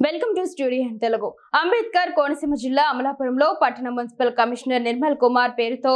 Welcome to studio Telugu. Ambedkar Konaseema జిల్లా అమలాపురంలో పట్టణ మున్సిపల్ కమిషనర్ నిర్మల్ కుమార్ పేరుతో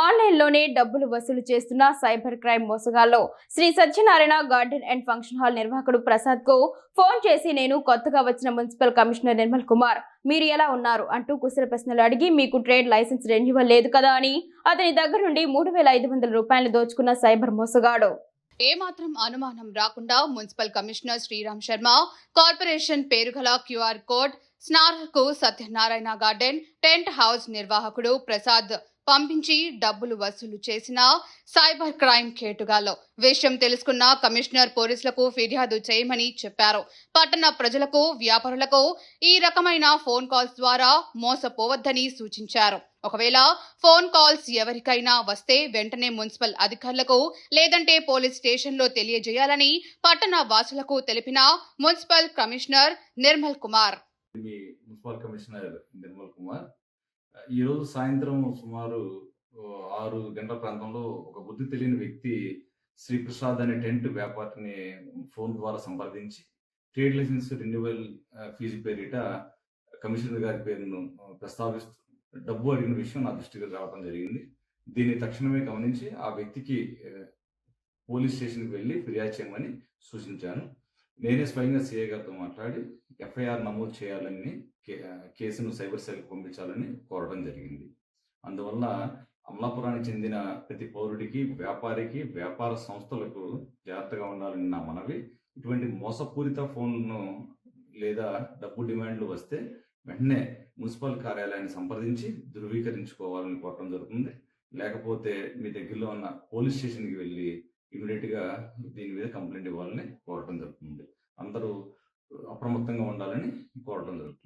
ఆన్లైన్లోనే డబ్బులు వసూలు చేస్తున్న cyber crime మోసగాల్లో Sri Satyanarayana garden and function hall నిర్వాహకుడు ప్రసాద్కు ఫోన్ చేసి నేను కొత్తగా వచ్చిన మున్సిపల్ కమిషనర్ నిర్మల్ కుమార్ మీరు ఎలా ఉన్నారు అంటూ కుశల ప్రశ్నలు అడిగి మీకు ట్రేడ్ లైసెన్స్ రెన్యువల్ లేదు కదా అని అతని దగ్గర నుండి మూడు వేల ఐదు వందల రూపాయలు దోచుకున్న సైబర్ మోసగాడు. ఏమాత్రం అనుమానం రాకుండా municipal commissioner Sriram Sharma corporation పేరుగల QR code స్నార్కు సత్యనారాయణ గార్డెన్ టెంట్ హౌస్ నిర్వాహకుడు ప్రసాద్ పంపించి డబ్బులు వసూలు చేసిన సైబర్ క్రైమ్ కేటుగాలో విషయం తెలుసుకున్న కమిషనర్ పోలీసులకు ఫిర్యాదు చేయమని చెప్పారు. పట్టణ ప్రజలకు వ్యాపారులకు ఈ రకమైన ఫోన్ కాల్స్ ద్వారా మోసపోవద్దని సూచించారు. ఒకవేళ ఫోన్ కాల్స్ ఎవరికైనా వస్తే వెంటనే మున్సిపల్ అధికారులకు లేదంటే పోలీస్ స్టేషన్లో తెలియజేయాలని పట్టణ వాసులకు తెలిపిన municipal commissioner Nirmal Kumar. Municipal commissioner Nirmal Kumar ఈరోజు సాయంత్రం సుమారు ఆరు గంటల ప్రాంతంలో ఒక బుద్ధి తెలియని వ్యక్తి శ్రీప్రసాద్ అనే టెంట్ వ్యాపారిని ఫోన్ ద్వారా సంప్రదించి ట్రేడ్ లైసెన్స్ రెన్యువల్ ఫీజు పేరిట కమిషనర్ గారి పేరును ప్రస్తావిస్తూ డబ్బు అడిగిన విషయం నా దృష్టికి రావడం జరిగింది. దీన్ని తక్షణమే గమనించి ఆ వ్యక్తికి పోలీస్ స్టేషన్కి వెళ్ళి ఫిర్యాదు చేయమని సూచించాను. నేనే స్వయంగా సీఏ గారితో మాట్లాడి ఎఫ్ఐఆర్ నమోదు చేయాలని కే- కేసును సైబర్ సెల్కి పంపించాలని కోరడం జరిగింది. అందువల్ల అమలాపురానికి చెందిన ప్రతి పౌరుడికి వ్యాపారికి వ్యాపార సంస్థలకు జాగ్రత్తగా ఉండాలని నా మనవి. ఇటువంటి మోసపూరిత ఫోన్ను లేదా డబ్బు డిమాండ్లు వస్తే వెంటనే మున్సిపల్ కార్యాలయాన్ని సంప్రదించి ధృవీకరించుకోవాలని కోరడం జరుగుతుంది. లేకపోతే మీ దగ్గరలో ఉన్న పోలీస్ స్టేషన్కి వెళ్ళి ఇమీడియట్గా దీని మీద కంప్లైంట్ ఇవ్వాలని కోరటం జరుగుతుంది. అందరూ అప్రమత్తంగా ఉండాలని కోరటం జరుగుతుంది.